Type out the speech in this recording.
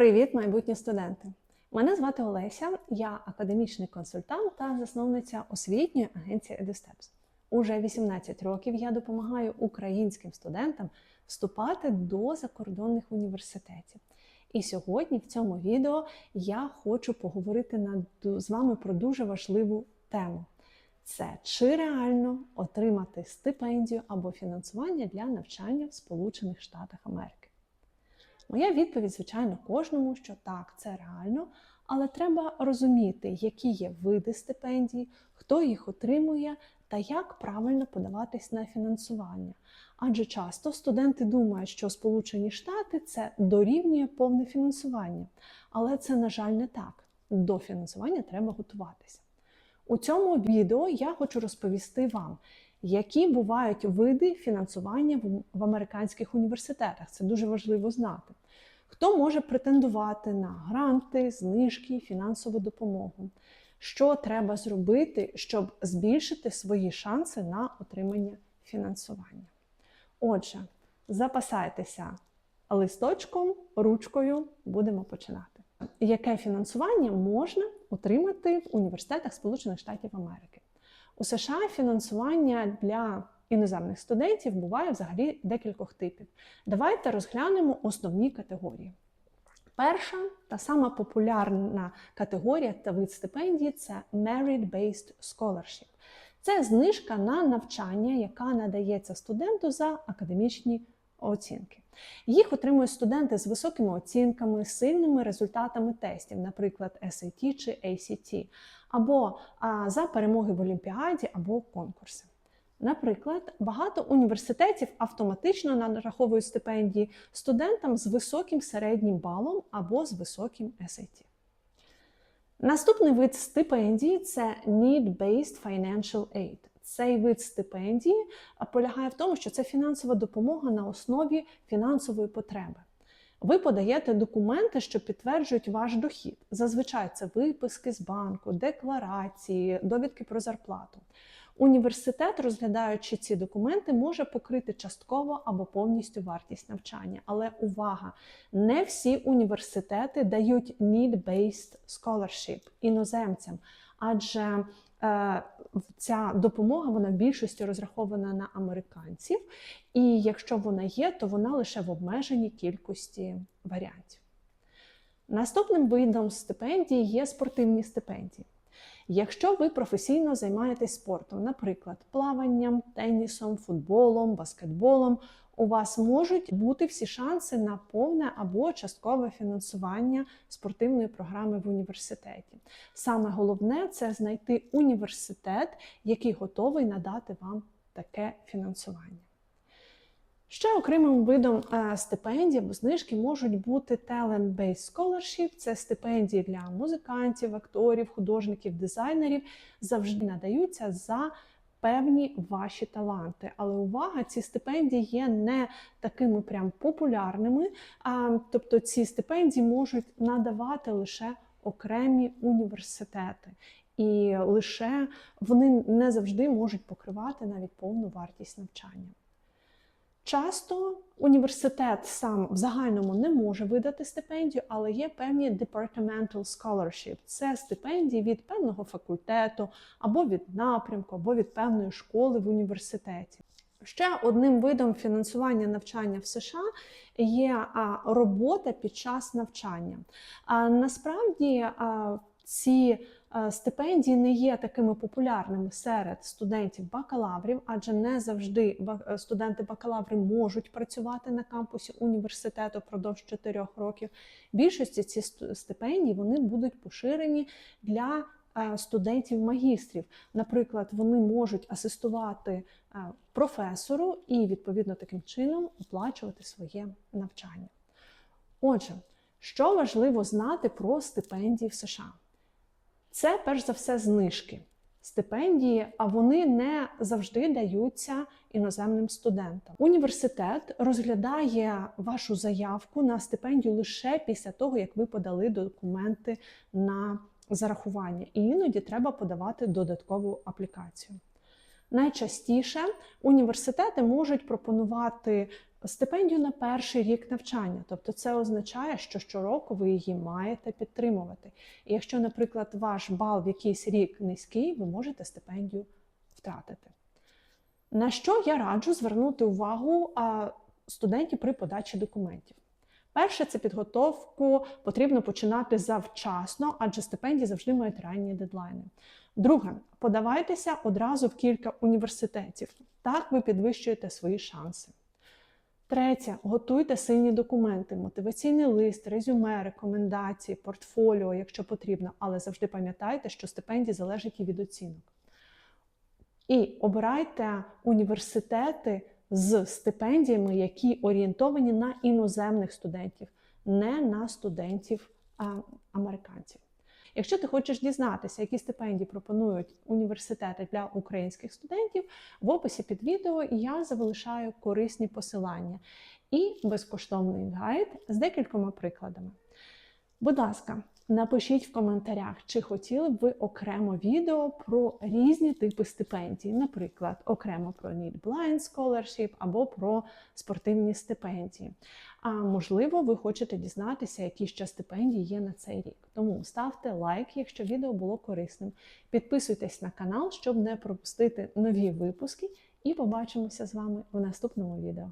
Привіт, майбутні студенти! Мене звати Олеся, я академічний консультант та засновниця освітньої агенції EduSteps. Уже 18 років я допомагаю українським студентам вступати до закордонних університетів. І сьогодні в цьому відео я хочу поговорити над- з вами про дуже важливу тему. Це чи реально отримати стипендію або фінансування для навчання в Сполучених Штатах Америки. Моя відповідь, звичайно, кожному, що так, це реально, але треба розуміти, які є види стипендій, хто їх отримує та як правильно подаватись на фінансування. Адже часто студенти думають, що Сполучені Штати це дорівнює повне фінансування. Але це, на жаль, не так. До фінансування треба готуватися. У цьому відео я хочу розповісти вам, які бувають види фінансування в- американських університетах. Це дуже важливо знати. Хто може претендувати на гранти, знижки, фінансову допомогу? Що треба зробити, щоб збільшити свої шанси на отримання фінансування? Отже, запасайтеся листочком, ручкою, будемо починати. Яке фінансування можна отримати в університетах Сполучених Штатів Америки? У США фінансування для іноземних студентів буває взагалі декількох типів. Давайте розглянемо основні категорії. Перша та сама популярна категорія та вид стипендії це Merit-Based Scholarship. Це знижка на навчання, яка надається студенту за академічні оцінки. Їх отримують студенти з високими оцінками, сильними результатами тестів, наприклад, SAT чи ACT, або а, за перемоги в Олімпіаді або конкурси. Наприклад, багато університетів автоматично нараховують стипендії студентам з високим середнім балом або з високим SAT. Наступний вид стипендії це Need-Based Financial Aid. Цей вид стипендії полягає в тому, що це фінансова допомога на основі фінансової потреби. Ви подаєте документи, що підтверджують ваш дохід. Зазвичай це виписки з банку, декларації, довідки про зарплату. Університет, розглядаючи ці документи, може покрити частково або повністю вартість навчання. Але увага! Не всі університети дають need-based scholarship іноземцям, адже е, ця допомога вона в більшості розрахована на американців, і якщо вона є, то вона лише в обмеженій кількості варіантів. Наступним видом стипендії є спортивні стипендії. Якщо ви професійно займаєтесь спортом, наприклад, плаванням, тенісом, футболом, баскетболом, у вас можуть бути всі шанси на повне або часткове фінансування спортивної програми в університеті. Саме головне це знайти університет, який готовий надати вам таке фінансування. Ще окремим видом е, стипендій або знижки можуть бути Talent-Based Scholarship, це стипендії для музикантів, акторів, художників, дизайнерів, завжди надаються за певні ваші таланти. Але увага, ці стипендії є не такими прям популярними, тобто ці стипендії можуть надавати лише окремі університети. І лише вони не завжди можуть покривати навіть повну вартість навчання. Часто університет сам в загальному не може видати стипендію, але є певні departmental scholarship. Це стипендії від певного факультету, або від напрямку, або від певної школи в університеті. Ще одним видом фінансування навчання в США є робота під час навчання. Насправді ці стипендії не є такими популярними серед студентів бакалаврів, адже не завжди е, студенти бакалаври можуть працювати на кампусі університету впродовж 4 років. Більшості ці стипендії вони будуть поширені для е, студентів-магістрів. Наприклад, вони можуть асистувати е, професору і відповідно таким чином оплачувати своє навчання. Отже, що важливо знати про стипендії в США? Це перш за все знижки. Стипендії, а вони не завжди даються іноземним студентам. Університет розглядає вашу заявку на стипендію лише після того, як ви подали документи на зарахування. І іноді треба подавати додаткову аплікацію. Найчастіше університети можуть пропонувати стипендію на перший рік навчання, тобто це означає, що щороку ви її маєте підтримувати. І якщо, наприклад, ваш бал в якийсь рік низький, ви можете стипендію втратити. На що я раджу звернути увагу студентів при подачі документів? Перше, це підготовку потрібно починати завчасно, адже стипендії завжди мають ранні дедлайни. Друге, подавайтеся одразу в кілька університетів. Так ви підвищуєте свої шанси. Третє, готуйте сильні документи, мотиваційний лист, резюме, рекомендації, портфоліо, якщо потрібно, але завжди пам'ятайте, що стипендії залежать і від оцінок. І обирайте університети з стипендіями, які орієнтовані на іноземних студентів, не на студентів американців. Якщо ти хочеш дізнатися, які стипендії пропонують університети для українських студентів, в описі під відео я залишаю корисні посилання і безкоштовний гайд з декількома прикладами. Будь ласка, напишіть в коментарях, чи хотіли б ви окремо відео про різні типи стипендій, наприклад, окремо про Need Blind Scholarship або про спортивні стипендії. А можливо, ви хочете дізнатися, які ще стипендії є на цей рік. Тому ставте лайк, якщо відео було корисним. Підписуйтесь на канал, щоб не пропустити нові випуски, і побачимося з вами в наступному відео.